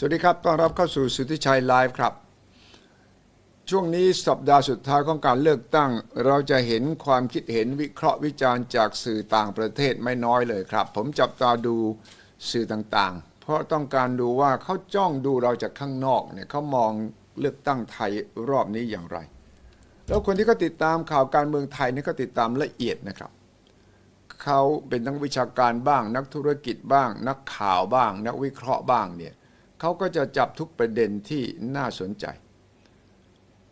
สวัสดีครับ ต้อนรับเข้าสู่สุทธิชัยไลฟ์ครับ ช่วงนี้สัปดาห์สุดท้ายของการเลือกตั้ง เราจะเห็นความคิดเห็นวิเคราะห์วิจารณ์จากสื่อต่างประเทศไม่น้อยเลยครับ ผมจับตาดูสื่อต่างๆ เพราะต้องการดูว่าเขาจ้องดูเราจากข้างนอกเนี่ยเขามองเลือกตั้งไทยรอบนี้อย่างไร แล้วคนที่เขาติดตามข่าวการเมืองไทยนี่ก็ติดตามละเอียดนะครับเขาเป็นทั้งวิชาการบ้าง นักธุรกิจบ้าง นักข่าวบ้าง นักวิเคราะห์บ้างเนี่ย เขาก็จะจับทุกประเด็นที่น่าสนใจ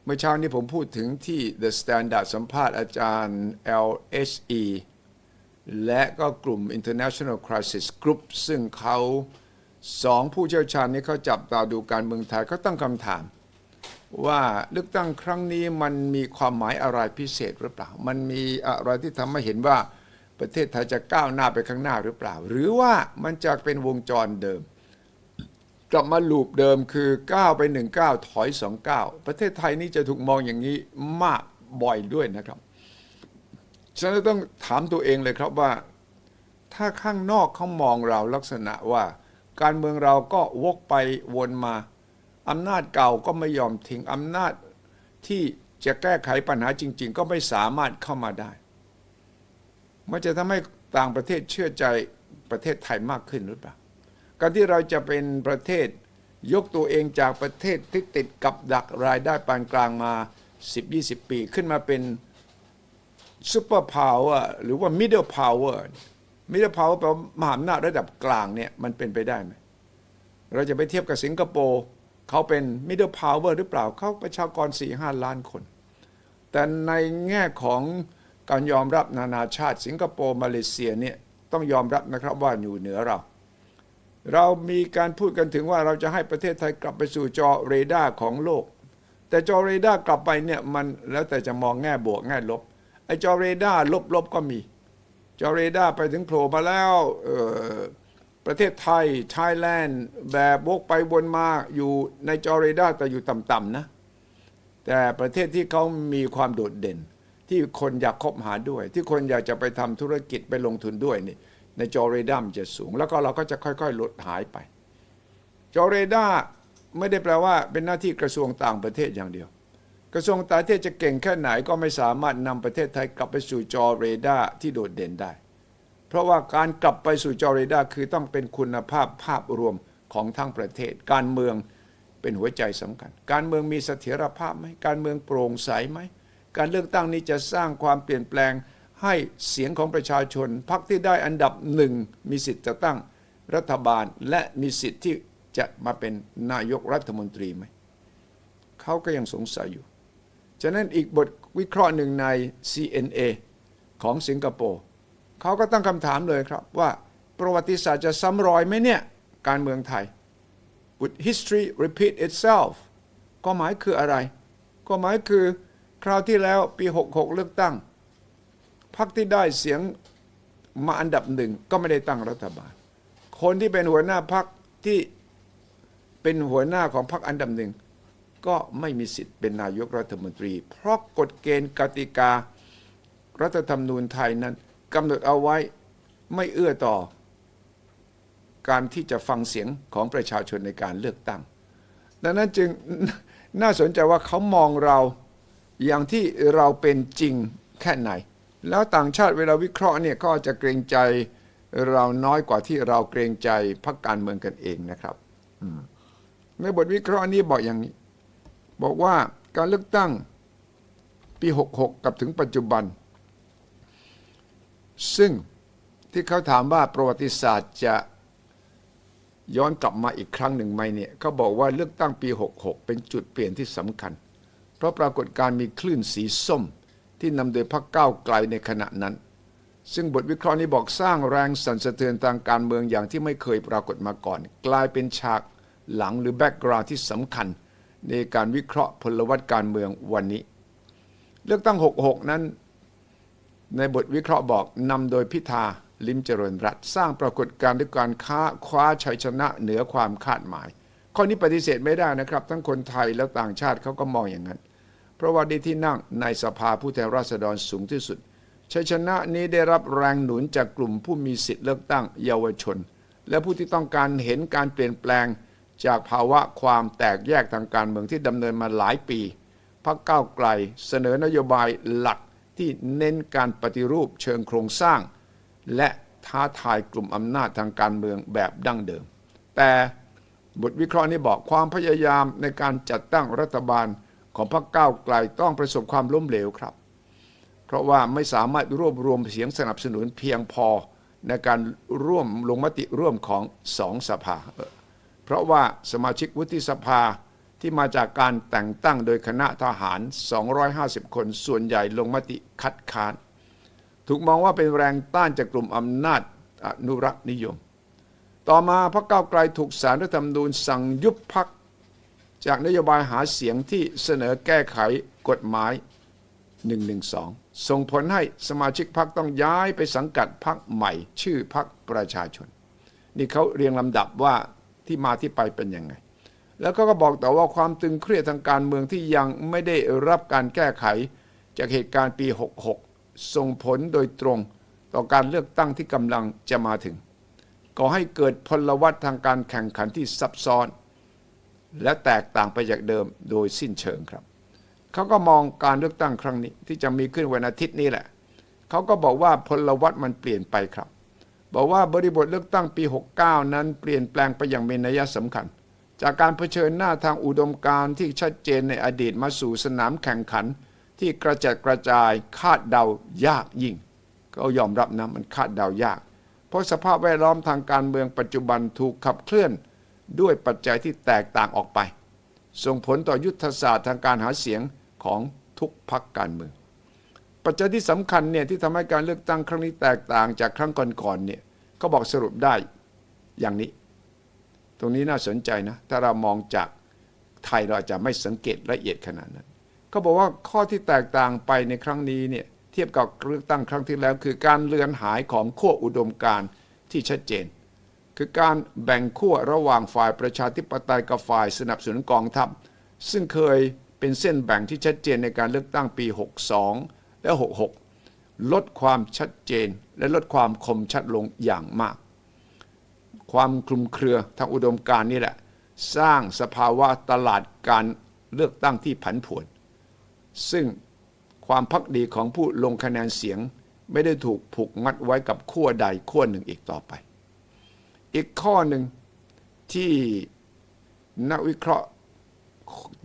เมื่อเช้านี้ผมพูดถึงที่ The Standard สัมภาษณ์อาจารย์ LHE และก็กลุ่ม International Crisis Group ซึ่งเขาสองผู้เชี่ยวชาญนี้เขาจับตาดูการเมืองไทยเขาตั้งคำถาม ว่าเลือกตั้งครั้งนี้มันมีความหมายอะไรพิเศษหรือเปล่า มันมีอะไรที่ทำให้เห็นว่าประเทศไทยจะก้าวหน้าไปข้างหน้าหรือเปล่า หรือว่ามันจะเป็นวงจรเดิม ลับมาลูปเดิมคือก้าไปหนึ่งก้าถอยสองก้าประเทศไทยนี่จะถูกมองอย่างนี้มากบ่อยด้วยนะครับฉันต้องถามตัวเองเลยครับว่า ถ้าข้างนอกเขามองเราลักษณะว่า การเมืองเราก็วกไปวนมาอำนาจเก่าก็ไม่ยอมทิ้งอำนาจที่จะแก้ไขปัญหาจริง ๆ ก็ไม่สามารถเข้ามาได้ มันจะทำให้ต่างประเทศเชื่อใจประเทศไทยมากขึ้นหรือเปล่า การที่เราจะเป็นประเทศ ยกตัวเองจากประเทศที่ติดกับดักรายได้ปานกลางมา 10-20 ปี ขึ้นมาเป็นซูเปอร์พาวเวอร์หรือว่ามิดเดิลพาวเวอร์มิดเดิลพาวเวอร์แปลว่ามหาอำนาจระดับกลางเนี่ยมันเป็นไปได้ไหมเราจะไปเทียบกับสิงคโปร์เขาเป็นมิดเดิลพาวเวอร์หรือเปล่าเขาประชากร 4-5 ล้านคน แต่ในแง่ของการยอมรับนานาชาติ สิงคโปร์มาเลเซียเนี่ยต้องยอมรับนะครับว่าอยู่เหนือเรา เรามีการพูดกันถึงว่าเราจะให้ประเทศไทยกลับไปสู่จอเรดาร์ของโลก แต่จอเรดาร์กลับไปเนี่ยมันแล้วแต่จะมองแง่บวกแง่ลบไอ้จอเรดาร์ลบๆก็มี จอเรดาร์ไปถึงโผล่มาแล้วเอ่อประเทศไทยไทยแลนด์แบบวกไปวนมาอยู่ในจอเรดาร์แต่อยู่ต่ำๆนะ แต่ประเทศที่เขามีความโดดเด่น ที่คนอยากคบหาด้วย ที่คนอยากจะไปทำธุรกิจไปลงทุนด้วยนี่ ในจอเรดาร์มันจะสูง แล้วก็เราก็จะค่อยๆ ลดหายไป จอเรดาร์ไม่ได้แปลว่าเป็นหน้าที่กระทรวงต่างประเทศอย่างเดียว กระทรวงต่างประเทศจะเก่งแค่ไหนก็ไม่สามารถนำประเทศไทยกลับไปสู่จอเรดาร์ที่โดดเด่นได้ เพราะว่าการกลับไปสู่จอเรดาร์คือต้องเป็นคุณภาพภาพรวมของทั้งประเทศ การเมืองเป็นหัวใจสำคัญ การเมืองมีเสถียรภาพไหมการเมืองโปร่งใสไหมการเลือกตั้งนี้จะสร้างความเปลี่ยนแปลง ให้เสียงของประชาชนพรรคที่ได้อันดับหนึ่งมีสิทธิ์จะตั้งรัฐบาลและมีสิทธิ์ที่จะมาเป็นนายกรัฐมนตรีไหมเขาก็ยังสงสัยอยู่ ฉะนั้นอีกบทวิเคราะห์หนึ่งใน CNA ของสิงคโปร์เขาก็ตั้งคำถามเลยครับว่าประวัติศาสตร์จะซ้ำรอยไหมเนี่ย การเมืองไทย Would history repeat itself ก็หมายคืออะไร ก็หมายคือคราวที่แล้วปี 66 เลือกตั้ง พรรคที่ได้เสียงมาอันดับหนึ่งก็ไม่ได้ตั้งรัฐบาล คนที่เป็นหัวหน้าพรรคที่เป็นหัวหน้าของพรรคอันดับหนึ่งก็ไม่มีสิทธิ์เป็นนายกรัฐมนตรี เพราะกฎเกณฑ์กติการัฐธรรมนูญไทยนั้นกำหนดเอาไว้ไม่เอื้อต่อ การที่จะฟังเสียงของประชาชนในการเลือกตั้ง ดังนั้นจึงน่าสนใจว่าเขามองเราอย่างที่เราเป็นจริงแค่ไหน แล้วต่างชาติเวลาวิเคราะห์เนี่ยก็จะเกรงใจเราน้อยกว่าที่เราเกรงใจพรรคการเมืองกันเองนะครับในบทวิเคราะห์นี้บอกอย่างนี้ บอกว่าการเลือกตั้งปี 66 กับถึงปัจจุบัน ซึ่งที่เขาถามว่าประวัติศาสตร์จะย้อนกลับมาอีกครั้งหนึ่งไหมเนี่ยเขาบอกว่าเลือกตั้งปี 66 เป็นจุดเปลี่ยนที่สำคัญ เพราะปรากฏการมีคลื่นสีส้ม ที่นำโดยพรรคก้าวไกลในขณะนั้น ซึ่งบทวิเคราะห์นี้บอกสร้างแรงสั่นสะเทือนทางการเมืองอย่างที่ไม่เคยปรากฏมาก่อน กลายเป็นฉากหลังหรือแบ็กกราวด์ที่สำคัญ ในการวิเคราะห์พลวัตการเมืองวันนี้ เลือกตั้ง 66 นั้น ในบทวิเคราะห์บอกนำโดยพิธาลิมเจริญรัตสร้างปรากฏการณ์ด้วยการค้าคว้าชัยชนะเหนือความคาดหมาย ข้อนี้ปฏิเสธไม่ได้นะครับ ทั้งคนไทยและต่างชาติเขาก็มองอย่างนั้น เพราะว่าได้ที่นั่งในสภาผู้แทนราษฎรสูงที่สุดชัยชนะนี้ได้รับแรงหนุนจากกลุ่มผู้มีสิทธิ์เลือกตั้งเยาวชน และผู้ที่ต้องการเห็นการเปลี่ยนแปลง จากภาวะความแตกแยกทางการเมืองที่ดำเนินมาหลายปีพรรคก้าวไกลเสนอนโยบายหลักที่เน้นการปฏิรูปเชิงโครงสร้าง และท้าทายกลุ่มอำนาจทางการเมืองแบบดั้งเดิม แต่บทวิเคราะห์นี้บอกความพยายามในการจัดตั้งรัฐบาล ของพรรคก้าวไกลต้องประสบความล้มเหลวครับ เพราะว่าไม่สามารถรวบรวมเสียงสนับสนุนเพียงพอในการร่วมลงมติร่วมของสองสภา เพราะว่าสมาชิกวุฒิสภาที่มาจากการแต่งตั้งโดยคณะทหาร 250 คนส่วนใหญ่ลงมติคัดค้าน ถูกมองว่าเป็นแรงต้านจากกลุ่มอำนาจอนุรักษ์นิยม ต่อมาพรรคก้าวไกลถูกสารรัฐธรรมนูญสั่งยุบพัก จากนโยบายหาเสียงที่เสนอแก้ไขกฎหมาย 112 ส่งผลให้สมาชิกพรรคต้องย้ายไปสังกัดพรรคใหม่ ชื่อพรรคประชาชน นี่เขาเรียงลำดับว่าที่มาที่ไปเป็นยังไง แล้วก็ก็บอกต่อว่าความตึงเครียดทางการเมืองที่ยังไม่ได้รับการแก้ไขจากเหตุการณ์ปี 66 ส่งผลโดยตรงต่อการเลือกตั้งที่กำลังจะมาถึงก่อให้เกิดพลวัตทางการแข่งขันที่ซับซ้อน และแตกต่างไปจากเดิมโดยสิ้นเชิงครับ เขาก็มองการเลือกตั้งครั้งนี้ที่จะมีขึ้นวันอาทิตย์นี้แหละ เขาก็บอกว่าพลวัตมันเปลี่ยนไปครับ บอกว่าบริบทเลือกตั้งปี 69 นั้นเปลี่ยนแปลงไปอย่างมีนัยสำคัญ จากการเผชิญหน้าทางอุดมการณ์ที่ชัดเจนในอดีตมาสู่สนามแข่งขัน ที่กระจัดกระจายคาดเดายากยิ่ง ก็ยอมรับนะมันคาดเดายาก เพราะสภาพแวดล้อมทางการเมืองปัจจุบันถูกขับเคลื่อน ด้วยปัจจัยที่แตกต่างออกไป ส่งผลต่อยุทธศาสตร์ทางการหาเสียงของทุกพรรคการเมือง ปัจจัยที่สำคัญเนี่ยที่ทำให้การเลือกตั้งครั้งนี้แตกต่างจากครั้งก่อนๆเนี่ยก็บอกสรุปได้อย่างนี้ ตรงนี้น่าสนใจนะ ถ้าเรามองจากไทยเราอาจจะไม่สังเกตละเอียดขนาดนั้นเขาบอกว่าข้อที่แตกต่างไปในครั้งนี้เนี่ยเทียบกับเลือกตั้งครั้งที่แล้ว คือการเลือนหายของขั้วอุดมการที่ชัดเจน คือการแบ่งขั้วระหว่างฝ่ายประชาธิปไตยกับฝ่ายสนับสนุนกองทัพ ซึ่งเคยเป็นเส้นแบ่งที่ชัดเจนในการเลือกตั้งปี 62 และ 66 ลดความชัดเจนและลดความคมชัดลงอย่างมาก ความคลุมเครือทางอุดมการณ์นี่แหละ สร้างสภาวะตลาดการเลือกตั้งที่ผันผวน ซึ่งความพักดีของผู้ลงคะแนนเสียงไม่ได้ถูกผูกมัดไว้กับขั้วใดขั้วหนึ่งอีกต่อไป อีกข้อหนึ่งที่นักวิเคราะห์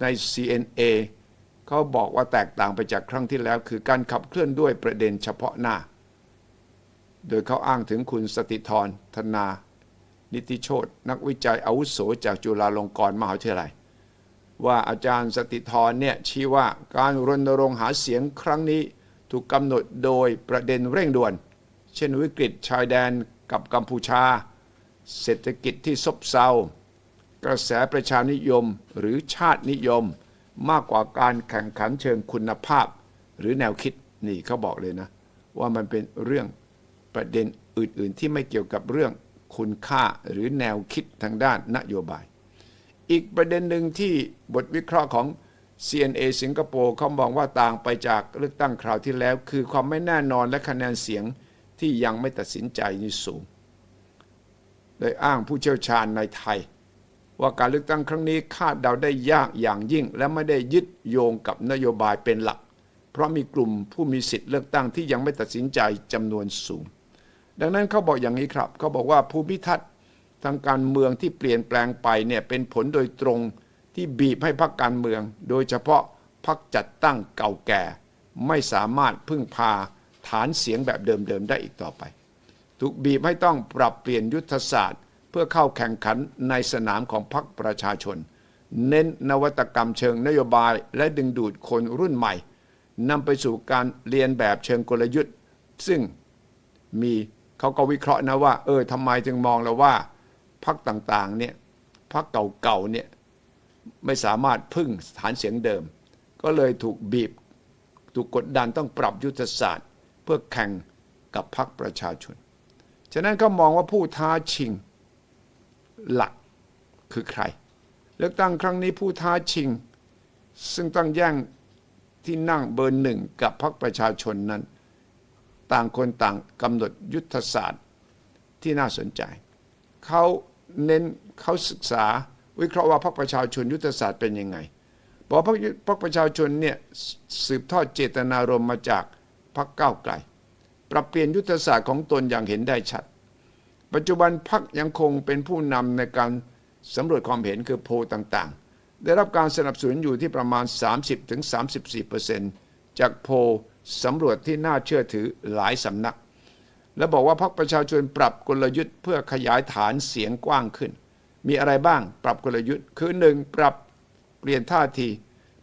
ใน CNA เขาบอกว่าแตกต่างไปจากครั้งที่แล้ว คือการขับเคลื่อนด้วยประเด็นเฉพาะหน้า โดยเขาอ้างถึงคุณสติธรธนา นิติโชตนักวิจัยอาวุโสจากจุฬาลงกรณ์มหาวิทยาลัย ว่าอาจารย์สติธรเนี่ยชี้ว่าการรณรงค์หาเสียงครั้งนี้ถูกกำหนดโดยประเด็นเร่งด่วน เช่นวิกฤตชายแดนกับกัมพูชา เศรษฐกิจที่ซบเซากระแสประชานิยมหรือชาตินิยม มากกว่าการแข่งขันเชิงคุณภาพ หรือแนวคิดนี่เขาบอกเลยนะ ว่ามันเป็นเรื่องประเด็นอื่นๆ ที่ไม่เกี่ยวกับเรื่องคุณค่าหรือแนวคิดทางด้านนโยบาย อีกประเด็นหนึ่งที่บทวิเคราะห์ของ CNA สิงคโปร์เขามองว่าต่างไปจากเลือกตั้งคราวที่แล้ว คือความไม่แน่นอนและคะแนนเสียงที่ยังไม่ตัดสินใจนี่สูง โดยอ้างผู้เชี่ยวชาญในไทย ว่าการเลือกตั้งครั้งนี้คาดเดาได้ยากอย่างยิ่ง และไม่ได้ยึดโยงกับนโยบายเป็นหลัก เพราะมีกลุ่มผู้มีสิทธิ์เลือกตั้งที่ยังไม่ตัดสินใจจำนวนสูง ดังนั้นเขาบอกอย่างนี้ครับเขาบอกว่าภูมิทัศน์ทางการเมืองที่เปลี่ยนแปลงไปเนี่ยเป็นผลโดยตรงที่บีบให้พรรคการเมือง โดยเฉพาะพรรคจัดตั้งเก่าแก่ ไม่สามารถพึ่งพาฐานเสียงแบบเดิมๆได้อีกต่อไป ถูกบีบให้ต้องปรับเปลี่ยนยุทธศาสตร์ เพื่อเข้าแข่งขันในสนามของพรรคประชาชน เน้นนวัตกรรมเชิงนโยบายและดึงดูดคนรุ่นใหม่นำไปสู่การเรียนแบบเชิงกลยุทธ์ ซึ่งมีเขาก็วิเคราะห์นะว่า เออทำไมจึงมองแล้วว่าพรรคต่างๆเนี่ยพรรคเก่าๆเนี่ยไม่สามารถพึ่งฐานเสียงเดิม ก็เลยถูกบีบ ถูกกดดันต้องปรับยุทธศาสตร์ เพื่อแข่งกับพรรคประชาชน ฉะนั้นก็มองว่าผู้ท้าชิงหลักคือใคร เลือกตั้งครั้งนี้ผู้ท้าชิง ซึ่งต้องแย่งที่นั่งเบอร์หนึ่งกับพรรคประชาชนนั้น ต่างคนต่างกำหนดยุทธศาสตร์ที่น่าสนใจ เขาเน้นเขาศึกษาวิเคราะห์ว่าพรรคประชาชนยุทธศาสตร์เป็นยังไงบอกพรรคยุพรรคประชาชนเนี่ยสืบทอดเจตนารมณ์มาจากพรรคก้าวไกล ปรับเปลี่ยนยุทธศาสตร์ของตนอย่างเห็นได้ชัด ปัจจุบันพรรคยังคงเป็นผู้นำในการสำรวจความเห็นคือโพลต่างๆ ได้รับการสนับสนุนอยู่ที่ประมาณ 30-34%จากโพลสำรวจที่น่าเชื่อถือหลายสำนัก และบอกว่าพรรคประชาชนปรับกลยุทธ์เพื่อขยายฐานเสียงกว้างขึ้น มีอะไรบ้างปรับกลยุทธ์ คือหนึ่งปรับเปลี่ยนท่าที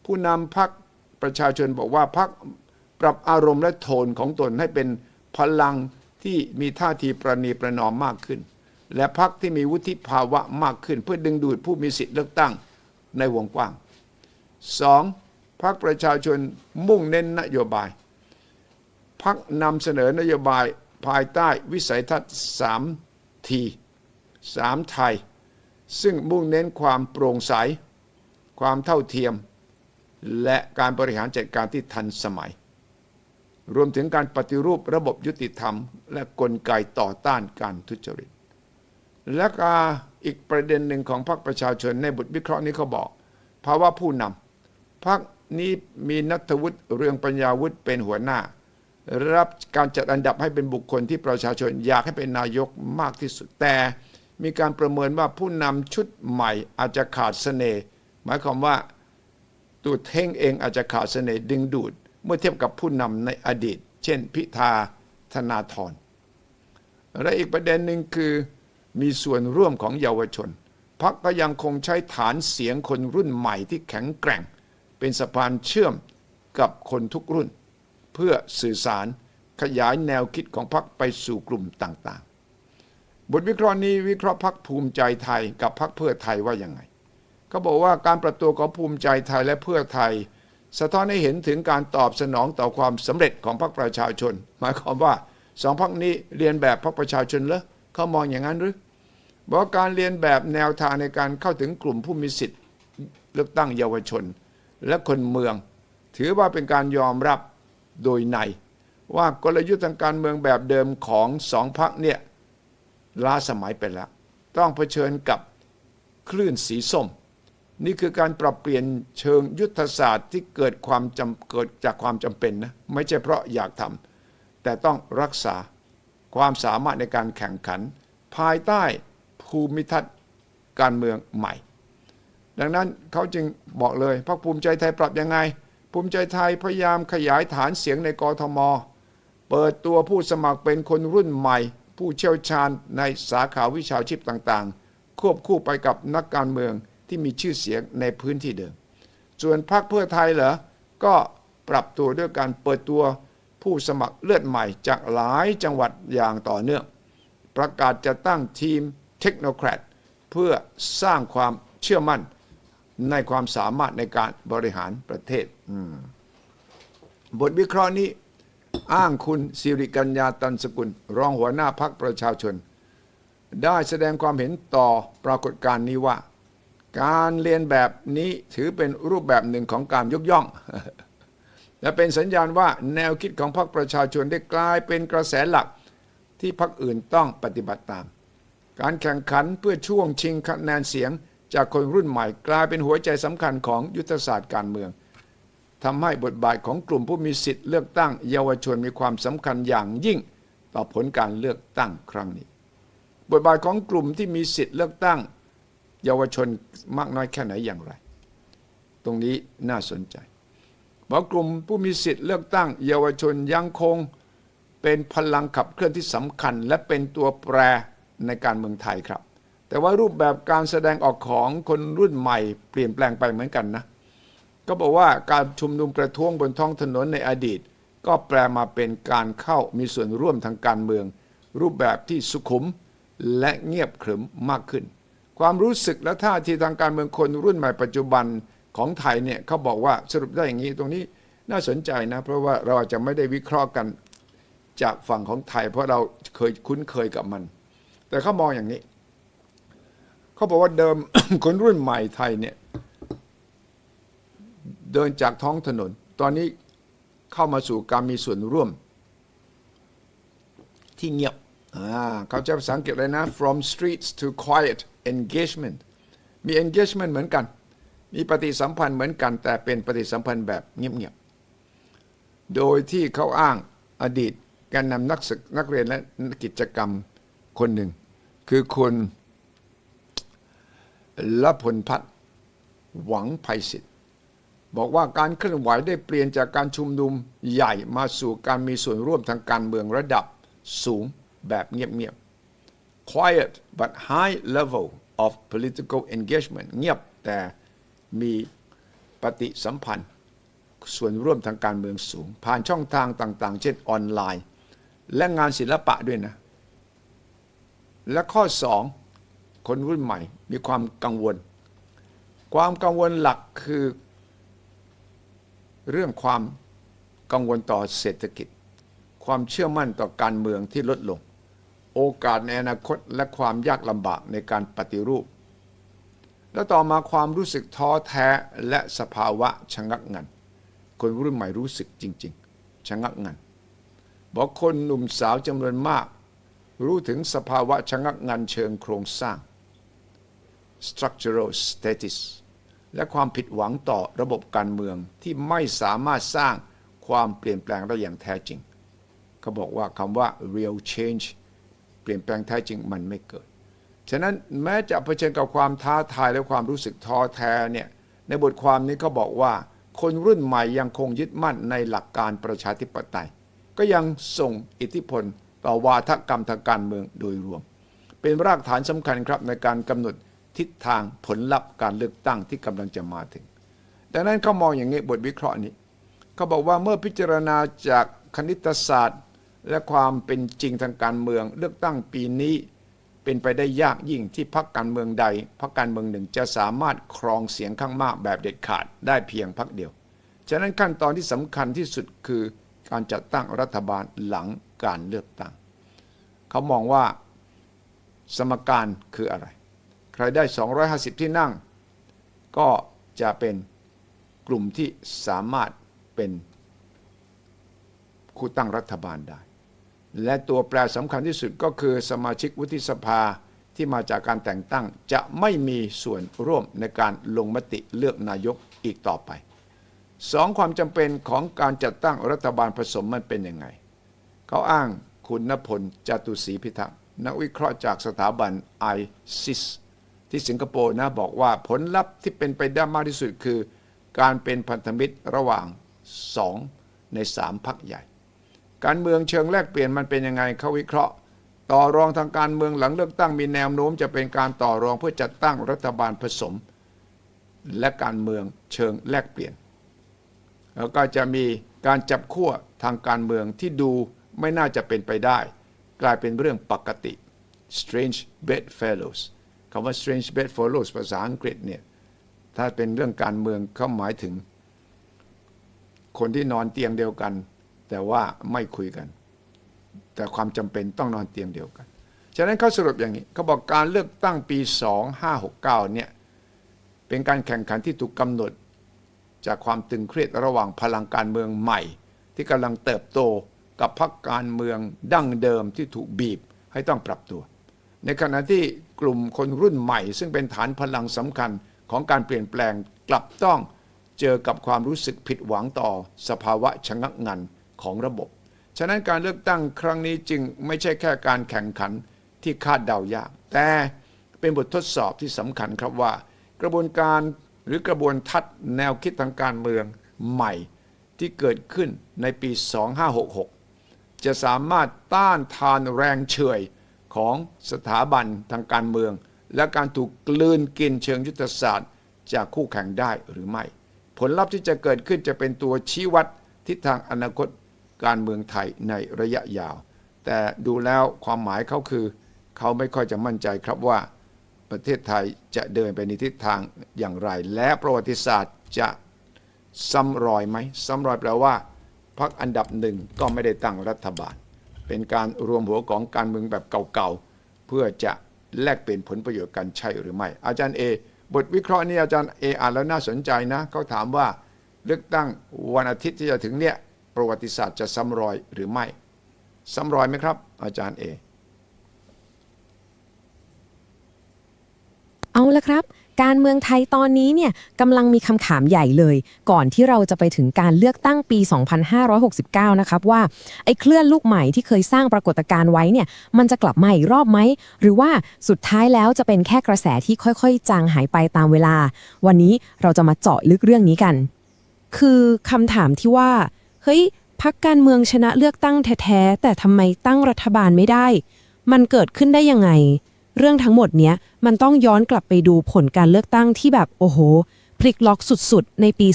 ผู้นำพรรคประชาชนบอกว่าพรรคปรับอารมณ์และโทนของตนให้เป็น พลังที่มีท่าทีประนีประนอมมากขึ้น และพรรคที่มีวุฒิภาวะมากขึ้น เพื่อดึงดูดผู้มีสิทธิ์เลือกตั้งในวงกว้าง 2. พรรคประชาชนมุ่งเน้นนโยบายพักนำเสนอนโยบายภายใต้วิสัยทัศน์3ที3ไทย ซึ่งมุ่งเน้นความโปร่งใส ความเท่าเทียม และการบริหารจัดการที่ทันสมัย รวมถึงการปฏิรูประบบยุติธรรม และกลไกต่อต้านการทุจริต และก็อีกประเด็นหนึ่งของพรรคประชาชนในบทวิเคราะห์นี้เขาบอก ภาวะผู้นำพรรคนี้มีนัทวุฒิเรืองปัญญาวุฒิเป็นหัวหน้า รับการจัดอันดับให้เป็นบุคคลที่ประชาชนอยากให้เป็นนายกมากที่สุดแต่มีการประเมินว่าผู้นำชุดใหม่อาจจะขาดเสน่ห์หมายความว่าตัวเท่งเองอาจจะขาดเสน่ห์ดึงดูด มื่อเทียบกับผู้นำในอดีต เช่นพิธาธนาธรและอีกประเด็นหนึ่งคือมีส่วนร่วมของเยาวชนพรรคก็ยังคงใช้ฐานเสียงคนรุ่นใหม่ที่แข็งแกร่ง เป็นสะพานเชื่อมกับคนทุกรุ่น เพื่อสื่อสารขยายแนวคิดของพรรคไปสู่กลุ่มต่างๆ บทวิเคราะห์นี้วิเคราะห์พรรคภูมิใจไทยกับพรรคเพื่อไทยว่ายังไงเขาบอกว่าการปรับตัวของภูมิใจไทยและเพื่อไทย สะท้อนให้เห็นถึงการตอบสนองต่อความสำเร็จของพรรคประชาชน หมายความว่าสองพรรคนี้เรียนแบบพรรคประชาชนเหรอเขามองอย่างนั้นหรือบอกการเรียนแบบแนวทางในการเข้าถึงกลุ่มผู้มีสิทธิ์เลือกตั้งเยาวชน และคนเมือง ถือว่าเป็นการยอมรับโดยใน ว่ากลยุทธ์ทางการเมืองแบบเดิมของสองพักเนี่ยล้าสมัยไปแล้ว ต้องเผชิญกับคลื่นสีส้ม นี่คือการปรับเปลี่ยนเชิงยุทธศาสตร์ที่เกิดความจำเกิดจากความจำเป็นนะไม่ใช่เพราะอยากทำแต่ต้องรักษาความสามารถในการแข่งขัน ภายใต้ภูมิทัศน์การเมืองใหม่ ดังนั้นเขาจึงบอกเลยพรรคภูมิใจไทยปรับยังไง ภูมิใจไทยพยายามขยายฐานเสียงในกรทม เปิดตัวผู้สมัครเป็นคนรุ่นใหม่ ผู้เชี่ยวชาญในสาขาวิชาชีพต่างๆ ควบคู่ไปกับนักการเมือง ที่มีชื่อเสียงในพื้นที่เดิม ส่วนพรรคเพื่อไทยเหรอ ก็ปรับตัวด้วยการเปิดตัวผู้สมัครเลือดใหม่จากหลายจังหวัดอย่างต่อเนื่อง ประกาศจะตั้งทีมเทคโนแครดเพื่อสร้างความเชื่อมั่นในความสามารถในการบริหารประเทศ บทวิเคราะห์นี้อ้างคุณสิริกัญญาตันสกุล รองหัวหน้าพักประชาชน ได้แสดงความเห็นต่อปรากฏการณ์นี้ว่า การเรียนแบบนี้ถือเป็นรูปแบบหนึ่งของการยกย่อง และเป็นสัญญาณว่าแนวคิดของพรรคประชาชนได้กลายเป็นกระแสหลักที่พรรคอื่นต้องปฏิบัติตาม การแข่งขันเพื่อช่วงชิงคะแนนเสียงจากคนรุ่นใหม่กลายเป็นหัวใจสำคัญของยุทธศาสตร์การเมืองทำให้บทบาทของกลุ่มผู้มีสิทธิ์เลือกตั้งเยาวชนมีความสำคัญอย่างยิ่ง ต่อผลการเลือกตั้งครั้งนี้ บทบาทของกลุ่มที่มีสิทธิ์เลือกตั้ง เยาวชนมากน้อยแค่ไหนอย่างไร ตรงนี้น่าสนใจเพราะกลุ่มผู้มีสิทธิ์เลือกตั้ง เยาวชนยังคงเป็นพลังขับเคลื่อนที่สำคัญ และเป็นตัวแปรในการเมืองไทยครับ แต่ว่ารูปแบบการแสดงออกของคนรุ่นใหม่เปลี่ยนแปลงไปเหมือนกันนะ ก็บอกว่าการชุมนุมประท้วงบนท้องถนนในอดีต ก็แปลมาเป็นการเข้ามีส่วนร่วมทางการเมือง รูปแบบที่สุขุมและเงียบขรึมมากขึ้น ความรู้สึกและท่าทีทางการเมืองคนรุ่นใหม่ปัจจุบันของไทยเนี่ยเขาบอกว่าสรุปได้อย่างนี้ตรงนี้น่าสนใจนะ เพราะว่าเราอาจจะไม่ได้วิเคราะห์กันจากฝั่งของไทย เพราะเราเคยคุ้นเคยกับมัน แต่เขามองอย่างนี้เขาบอกว่าเดิมคนรุ่นใหม่ไทยเนี่ยเดินจากท้องถนน ตอนนี้เข้ามาสู่การมีส่วนร่วมที่เงียบ อ่าเขาจะภาษาอังกฤษเลยนะ from streets to quiet engagement มี engagement เหมือนกัน มีปฏิสัมพันธ์เหมือนกัน แต่เป็นปฏิสัมพันธ์แบบเงียบๆ โดยที่เขาอ้างอดีตแกนนำนักศึกนักเรียนและกิจกรรมคนหนึ่ง คือคุณละพลพัฒน์หวังไพศิษฐ์บอกว่าการเคลื่อนไหวได้เปลี่ยนจากการชุมนุมใหญ่มาสู่การมีส่วนร่วมทางการเมืองระดับสูง แบบเงียบๆ quiet but high level of political engagement เงียบแต่มีปฏิสัมพันธ์ ส่วนร่วมทางการเมืองสูง ผ่านช่องทางต่างๆ เช่นออนไลน์ และงานศิลปะด้วยนะ และข้อสองคนรุ่นใหม่มีความกังวล ความกังวลหลักคือ เรื่องความกังวลต่อเศรษฐกิจ ความเชื่อมั่นต่อการเมืองที่ลดลง โอกาสในอนาคตและความยากลำบากในการปฏิรูป และต่อมาความรู้สึกท้อแท้และสภาวะชะงักงัน คนรุ่นใหม่รู้สึกจริง ๆชะงักงันบอกคนหนุ่มสาวจำนวนมาก รู้ถึงสภาวะชะงักงันเชิงโครงสร้าง structural status และความผิดหวังต่อระบบการเมืองที่ไม่สามารถสร้างความเปลี่ยนแปลงได้อย่างแท้จริง เขาบอกว่าคำว่า real change เปลี่ยนแปลงแท้จริงมันไม่เกิด ฉะนั้นแม้จะเผชิญกับความท้าทายและความรู้สึกท้อแท้เนี่ยในบทความนี้เขาบอกว่า คนรุ่นใหม่ยังคงยึดมั่นในหลักการประชาธิปไตย ก็ยังส่งอิทธิพลต่อวาทกรรมทางการเมืองโดยรวม เป็นรากฐานสำคัญครับในการกำหนดทิศทางผลลัพธ์การเลือกตั้งที่กำลังจะมาถึง ดังนั้นเขามองอย่างนี้บทวิเคราะห์นี้เขาบอกว่าเมื่อพิจารณาจากคณิตศาสตร์ และความเป็นจริงทางการเมือง เลือกตั้งปีนี้เป็นไปได้ยากยิ่งที่พรรคการเมืองใดพรรคการเมืองหนึ่งจะสามารถครองเสียงข้างมากแบบเด็ดขาดได้เพียงพรรคเดียว ฉะนั้นขั้นตอนที่สำคัญที่สุดคือการจัดตั้งรัฐบาลหลังการเลือกตั้ง เขามองว่าสมการคืออะไร ใครได้ 250 ที่นั่ง ก็จะเป็นกลุ่มที่สามารถเป็นคู่ตั้งรัฐบาลได้ และตัวแปรสำคัญที่สุดก็คือสมาชิกวุฒิสภาที่มาจากการแต่งตั้ง จะไม่มีส่วนร่วมในการลงมติเลือกนายกอีกต่อไปสองความจำเป็นของการจัดตั้งรัฐบาลผสมมันเป็นยังไง เขาอ้างคุณนพลจตุศรีพิทักษ์นักวิเคราะห์จากสถาบัน ISIS ที่สิงคโปร์นะบอกว่าผลลัพธ์ที่เป็นไปได้มากที่สุดคือ การเป็นพันธมิตรระหว่าง 2 ใน 3พักใหญ่ การเมืองเชิงแลกเปลี่ยนมันเป็นยังไงเขาวิเคราะห์ ต่อรองทางการเมืองหลังเลือกตั้งมีแนวโน้ม จะเป็นการต่อรองเพื่อจัดตั้งรัฐบาลผสม และการเมืองเชิงแลกเปลี่ยน แล้วก็จะมีการจับขั้วทางการเมืองที่ดูไม่น่าจะเป็นไปได้ กลายเป็นเรื่องปกติ strange bedfellows คำว่า strange bedfellows ภาษาอังกฤษเนี่ยถ้าเป็นเรื่องการเมืองเขาหมายถึง คนที่นอนเตียงเดียวกัน แต่ว่าไม่คุยกัน แต่ความจำเป็นต้องนอนเตียงเดียวกัน ฉะนั้นเขาสรุปอย่างนี้เขาบอกการเลือกตั้งปี 2569เนี่ยเป็นการแข่งขันที่ถูกกำหนด จากความตึงเครียดระหว่างพลังการเมืองใหม่ ที่กำลังเติบโตกับพรรคการเมืองดั้งเดิมที่ถูกบีบให้ต้องปรับตัว ในขณะที่กลุ่มคนรุ่นใหม่ ซึ่งเป็นฐานพลังสำคัญของการเปลี่ยนแปลงกลับต้องเจอกับความรู้สึกผิดหวังต่อสภาวะชะงักงัน ของระบบ ฉะนั้นการเลือกตั้งครั้งนี้จึงไม่ใช่แค่การแข่งขันที่คาดเดายาก แต่เป็นบททดสอบที่สำคัญครับว่า กระบวนการหรือกระบวนทัศน์แนวคิดทางการเมืองใหม่ที่เกิดขึ้นในปี 2566 จะสามารถต้านทานแรงเฉยของสถาบันทางการเมือง และการถูกกลืนกินเชิงยุทธศาสตร์ จากคู่แข่งได้หรือไม่ ผลลัพธ์ที่จะเกิดขึ้นจะเป็นตัวชี้วัดทิศทางอนาคต การเมืองไทยในระยะยาว แต่ดูแล้วความหมายเขาคือ เขาไม่ค่อยจะมั่นใจครับว่า ประเทศไทยจะเดินไปในทิศทางอย่างไร และประวัติศาสตร์จะซ้ำรอยไหมซ้ำรอยแปลว่าพรรคอันดับหนึ่งก็ไม่ได้ตั้งรัฐบาล เป็นการรวมหัวของการเมืองแบบเก่าๆเพื่อจะแลกเปลี่ยนผลประโยชน์กันใช่หรือไม่ อาจารย์เอบทวิเคราะห์นี้อาจารย์เออ่านแล้วน่าสนใจนะเขาถามว่าเลือกตั้งวันอาทิตย์ที่จะถึงเนี่ย ประวัติศาสตร์จะซ้ำรอยหรือไม่ซ้ำรอยไหมครับ อาจารย์เอเอาละครับ การเมืองไทยตอนนี้เนี่ยกำลังมีคำถามใหญ่เลย ก่อนที่เราจะไปถึงการเลือกตั้งปี 2569 นะครับว่า ไอ้เคลื่อนลูกใหม่ที่เคยสร้างปรากฏการณ์ไว้เนี่ยมันจะกลับมาอีกรอบไหม หรือว่าสุดท้ายแล้วจะเป็นแค่กระแสที่ค่อยๆ จางหายไปตามเวลา วันนี้เราจะมาเจาะลึกเรื่องนี้กัน คือคำถามที่ว่า ฮ้ยพักการเมืองชนะเลือกตั้งแท้ๆแต่ทำไมตั้งรัฐบาลไม่ได้ มันเกิดขึ้นได้ยังไง เรื่องทั้งหมดเนี้ยมันต้องย้อนกลับไปดูผลการเลือกตั้งที่แบบโอ้โห พลิกล็อกสุดๆ ในปี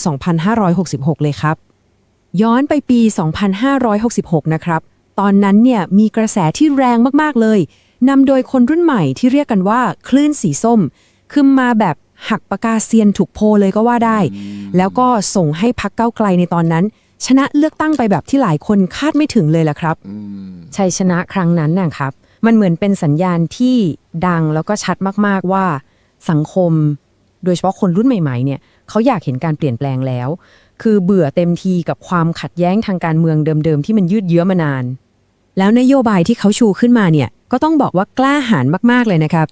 2566 เลยครับ ย้อนไปปี 2566 นะครับ ตอนนั้นเนี่ยมีกระแสที่แรงมากๆเลยนำโดยคนรุ่นใหม่ที่เรียกกันว่าคลื่นสีส้มคือมาแบบหักปากกาเซียนถูกโพลเลยก็ว่าได้ แล้วก็ส่งให้พักเก้าวไกลในตอนนั้น ชนะเลือกตั้งไปแบบที่หลายคนคาดไม่ถึงเลยล่ะครับชัยชนะครั้งนั้นนะครับ มันเหมือนเป็นสัญญาณที่ดังแล้วก็ชัดมากๆว่า สังคม โดยเฉพาะคนรุ่นใหม่ๆเนี่ยเขาอยากเห็นการเปลี่ยนแปลงแล้ว คือเบื่อเต็มทีกับความขัดแย้งทางการเมืองเดิมๆที่มันยืดเยื้อมานาน แล้วนโยบายที่เขาชูขึ้นมาเนี่ยก็ต้องบอกว่ากล้าหาญมากๆเลยนะครับ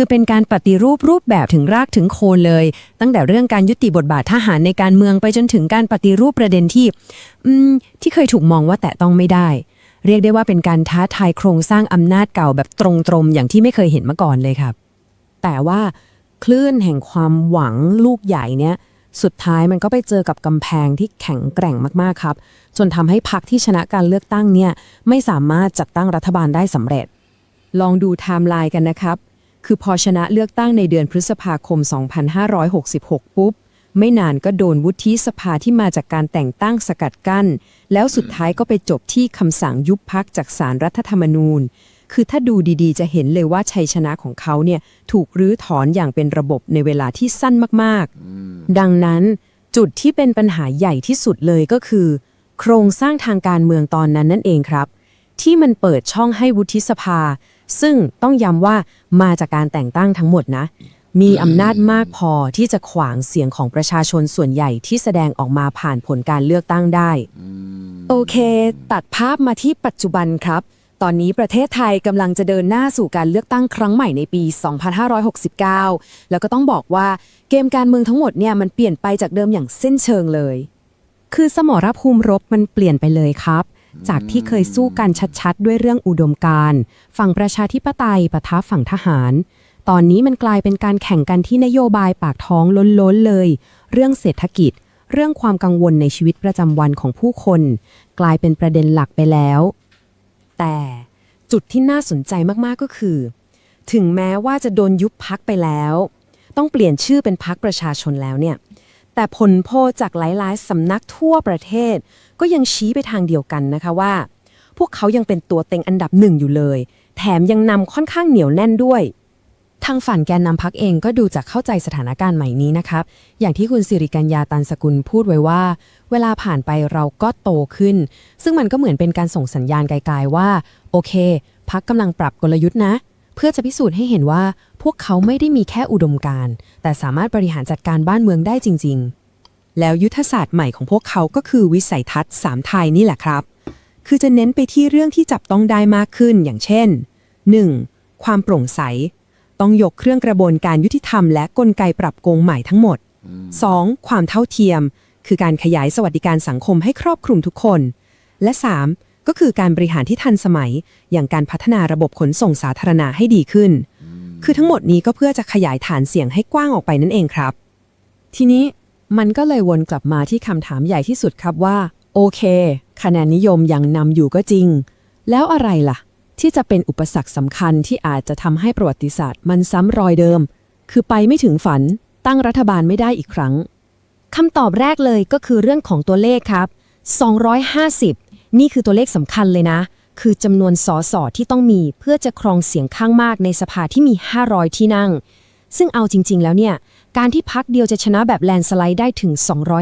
คือเป็นการปฏิรูปรูปแบบถึงรากถึงโคนเลย ตั้งแต่เรื่องการยุติบทบาททหารในการเมืองไปจนถึงการปฏิรูปประเด็นที่อืมที่เคยถูกมองว่าแตะต้องไม่ได้ เรียกได้ว่าเป็นการท้าทายโครงสร้างอำนาจเก่าแบบตรงๆอย่างที่ไม่เคยเห็นมาก่อนเลยครับ แต่ว่าคลื่นแห่งความหวังลูกใหญ่เนี่ยสุดท้ายมันก็ไปเจอกับกำแพงที่แข็งแกร่งมากๆครับ จนทำให้พรรคที่ชนะการเลือกตั้งเนี่ยไม่สามารถจัดตั้งรัฐบาลได้สำเร็จ ลองดูไทม์ไลน์กันนะครับ คือพอชนะเลือกตั้งในเดือนพฤษภาคม 2566 ปุ๊บ ไม่นานก็โดนวุฒิสภาที่มาจากการแต่งตั้งสกัดกั้น แล้วสุดท้ายก็ไปจบที่คำสั่งยุบพักจากสารรัฐธรรมนูญ คือถ้าดูดีๆ จะเห็นเลยว่าชัยชนะของเขาเนี่ยถูกรื้อถอนอย่างเป็นระบบในเวลาที่สั้นมากๆ ดังนั้นจุดที่เป็นปัญหาใหญ่ที่สุดเลยก็คือ โครงสร้างทางการเมืองตอนนั้นนั่นเองครับ ที่มันเปิดช่องให้วุฒิสภา ซึ่งต้องย้ำว่ามาจากการแต่งตั้งทั้งหมดนะ มีอำนาจมากพอที่จะขวางเสียงของประชาชนส่วนใหญ่ที่แสดงออกมาผ่านผลการเลือกตั้งได้ โอเค ตัดภาพมาที่ปัจจุบันครับ ตอนนี้ประเทศไทยกำลังจะเดินหน้าสู่การเลือกตั้งครั้งใหม่ในปี 2569 แล้วก็ต้องบอกว่าเกมการเมืองทั้งหมดเนี่ยมันเปลี่ยนไปจากเดิมอย่างสิ้นเชิงเลย คือสมรภูมิรบมันเปลี่ยนไปเลยครับ จากที่เคยสู้กันชัดๆ ด้วยเรื่องอุดมการณ์ฝั่งประชาธิปไตยปะทะฝั่งทหาร ตอนนี้มันกลายเป็นการแข่งกันที่นโยบายปากท้องล้นๆเลย เรื่องเศรษฐกิจ เรื่องความกังวลในชีวิตประจำวันของผู้คน กลายเป็นประเด็นหลักไปแล้ว แต่จุดที่น่าสนใจมากๆก็คือ ถึงแม้ว่าจะโดนยุบพักไปแล้ว ต้องเปลี่ยนชื่อเป็นพักประชาชนแล้วเนี่ย แต่ผลโพจากหลายๆสำนักทั่วประเทศ ก็ยังชี้ไปทางเดียวกันนะคะว่า พวกเขายังเป็นตัวเต็งอันดับหนึ่งอยู่เลย แถมยังนำค่อนข้างเหนียวแน่นด้วย ทางฝ่ายแกนนำพักเองก็ดูจะเข้าใจสถานการณ์ใหม่นี้นะครับ อย่างที่คุณสิริกัญญาตันสกุลพูดไว้ว่า เวลาผ่านไปเราก็โตขึ้น ซึ่งมันก็เหมือนเป็นการส่งสัญญาณไกลๆว่า โอเค พักกำลังปรับกลยุทธ์นะ เพื่อจะพิสูจน์ให้เห็นว่าพวกเขาไม่ได้มีแค่อุดมการณ์ แต่สามารถบริหารจัดการบ้านเมืองได้จริง ๆ แล้วยุทธศาสตร์ใหม่ของพวกเขาก็คือวิสัยทัศน์สามไทยนี่แหละครับ คือจะเน้นไปที่เรื่องที่จับต้องได้มากขึ้นอย่างเช่น 1. ความโปร่งใส ต้องยกเครื่องกระบวนการยุติธรรมและกลไกปรับโกงใหม่ทั้งหมด 2. ความเท่าเทียม คือการขยายสวัสดิการสังคมให้ครอบคลุมทุกคน และ 3. ก็คือการบริหารที่ทันสมัย อย่างการพัฒนาระบบขนส่งสาธารณะให้ดีขึ้น คือทั้งหมดนี้ก็เพื่อจะขยายฐานเสียงให้กว้างออกไปนั่นเองครับ ทีนี้มันก็เลยวนกลับมาที่คำถามใหญ่ที่สุดครับว่า โอเค คะแนนนิยมยังนำอยู่ก็จริง แล้วอะไรล่ะ ที่จะเป็นอุปสรรคสำคัญที่อาจจะทำให้ประวัติศาสตร์มันซ้ำรอยเดิม คือไปไม่ถึงฝันตั้งรัฐบาลไม่ได้อีกครั้งคำตอบแรกเลยก็คือเรื่องของตัวเลขครับ 250 นี่คือตัวเลขสำคัญเลยนะ คือจำนวนสสที่ต้องมีเพื่อจะครองเสียงข้างมากในสภาที่มี 500 ที่นั่ง ซึ่งเอาจริง ๆ แล้วเนี่ย การที่พักเดียวจะชนะแบบแลนด์สไลด์ได้ถึง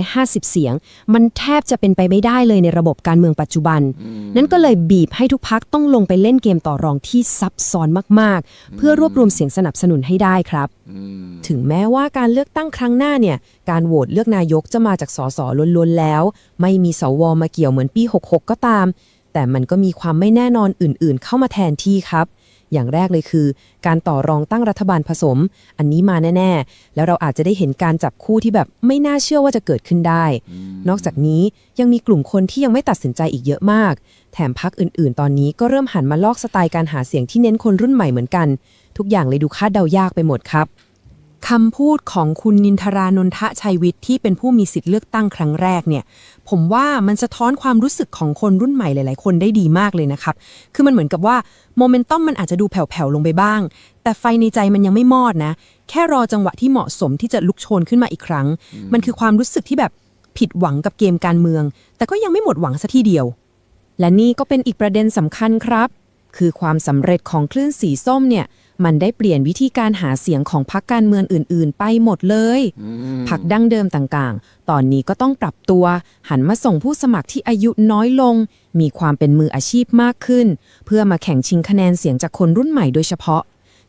250 เสียง มันแทบจะเป็นไปไม่ได้เลยในระบบการเมืองปัจจุบัน นั่นก็เลยบีบให้ทุกพักต้องลงไปเล่นเกมต่อรองที่ซับซ้อนมากๆ เพื่อรวบรวมเสียงสนับสนุนให้ได้ครับ ถึงแม้ว่าการเลือกตั้งครั้งหน้าเนี่ย การโหวตเลือกนายกจะมาจากสสล้วนๆแล้ว ไม่มีสวมาเกี่ยวเหมือนปี 66 ก็ตาม แต่มันก็มีความไม่แน่นอนอื่น ๆ เข้ามาแทนที่ครับ อย่างแรกเลยคือ การต่อรองตั้งรัฐบาลผสม อันนี้มาแน่ ๆ แล้วเราอาจจะได้เห็นการจับคู่ที่แบบไม่น่าเชื่อว่าจะเกิดขึ้นได้ นอกจากนี้ยังมีกลุ่มคนที่ยังไม่ตัดสินใจอีกเยอะมาก แถมพักอื่นๆ ตอนนี้ก็เริ่มหันมาลอกสไตล์การหาเสียงที่เน้นคนรุ่นใหม่เหมือนกัน ทุกอย่างเลยดูคาดเดายากไปหมดครับคำพูดของคุณนินทรานนทชัยวิทย์ที่เป็นผู้มีสิทธิ์เลือกตั้งครั้งแรกเนี่ย ผมว่ามันสะท้อนความรู้สึกของคนรุ่นใหม่หลาย ๆ คนได้ดีมากเลยนะครับ คือมันเหมือนกับว่าโมเมนตัมมันอาจจะดูแผ่ว ๆ ลงไปบ้าง แต่ไฟในใจมันยังไม่มอดนะ แค่รอจังหวะที่เหมาะสมที่จะลุกโชนขึ้นมาอีกครั้ง มันคือความรู้สึกที่แบบผิดหวังกับเกมการเมือง แต่ก็ยังไม่หมดหวังซะทีเดียว และนี่ก็เป็นอีกประเด็นสำคัญครับ คือความสำเร็จของคลื่นสีส้มเนี่ยมันได้เปลี่ยนวิธีการหาเสียงของพรรคการเมืองอื่น ๆ ไปหมดเลยพรรคดั้งเดิมต่างๆ ตอนนี้ก็ต้องปรับตัว หันมาส่งผู้สมัครที่อายุน้อยลง มีความเป็นมืออาชีพมากขึ้น เพื่อมาแข่งชิงคะแนนเสียงจากคนรุ่นใหม่โดยเฉพาะ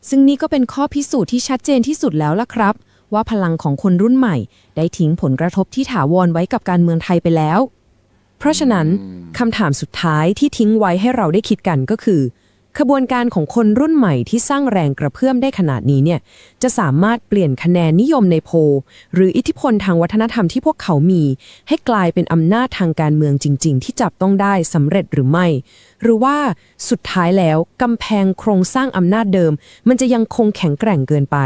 ซึ่งนี่ก็เป็นข้อพิสูจน์ที่ชัดเจนที่สุดแล้วล่ะครับ ว่าพลังของคนรุ่นใหม่ ได้ทิ้งผลกระทบที่ถาวรไว้กับการเมืองไทยไปแล้ว เพราะฉะนั้นคำถามสุดท้ายที่ทิ้งไว้ให้เราได้คิดกันก็คือ ขบวนการของคนรุ่นใหม่ที่สร้างแรงกระเพื่อมได้ขนาดนี้เนี่ยจะสามารถเปลี่ยนคะแนนนิยมในโพลหรืออิทธิพลทางวัฒนธรรมที่พวกเขามี ให้กลายเป็นอำนาจทางการเมืองจริง ๆ ที่จับต้องได้สำเร็จหรือไม่ หรือว่าสุดท้ายแล้วกำแพงโครงสร้างอำนาจเดิม มันจะยังคงแข็งแกร่งเกินไป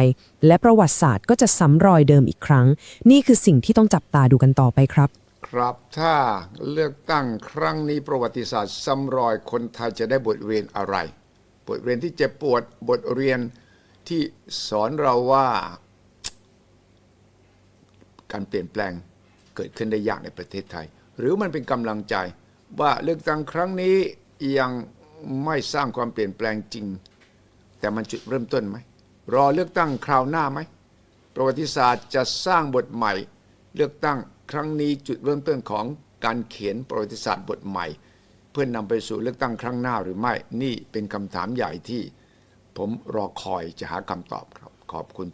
และประวัติศาสตร์ก็จะซ้ำรอยเดิมอีกครั้ง นี่คือสิ่งที่ต้องจับตาดูกันต่อไปครับ ครับถ้าเลือกตั้งครั้งนี้ประวัติศาสตร์ซ้ำรอยคนไทยจะได้บทเรียนอะไร บทเรียนที่เจ็บปวดบทเรียนที่สอนเราว่า การเปลี่ยนแปลงเกิดขึ้นได้ยากในประเทศไทย หรือมันเป็นกำลังใจ ว่าเลือกตั้งครั้งนี้ยังไม่สร้างความเปลี่ยนแปลงจริง แต่มันจุดเริ่มต้นไหมรอเลือกตั้งคราวหน้าไหมประวัติศาสตร์จะสร้างบทใหม่เลือกตั้งครั้งนี้จุดเริ่มต้นของการเขียนประวัติศาสตร์บทใหม่ เพื่อนนำไปสู่เลือกตั้งครั้งหน้าหรือไม่นี่เป็นคำถามใหญ่ที่ ผมรอคอยจะหาคำตอบครับ ขอบคุณทุก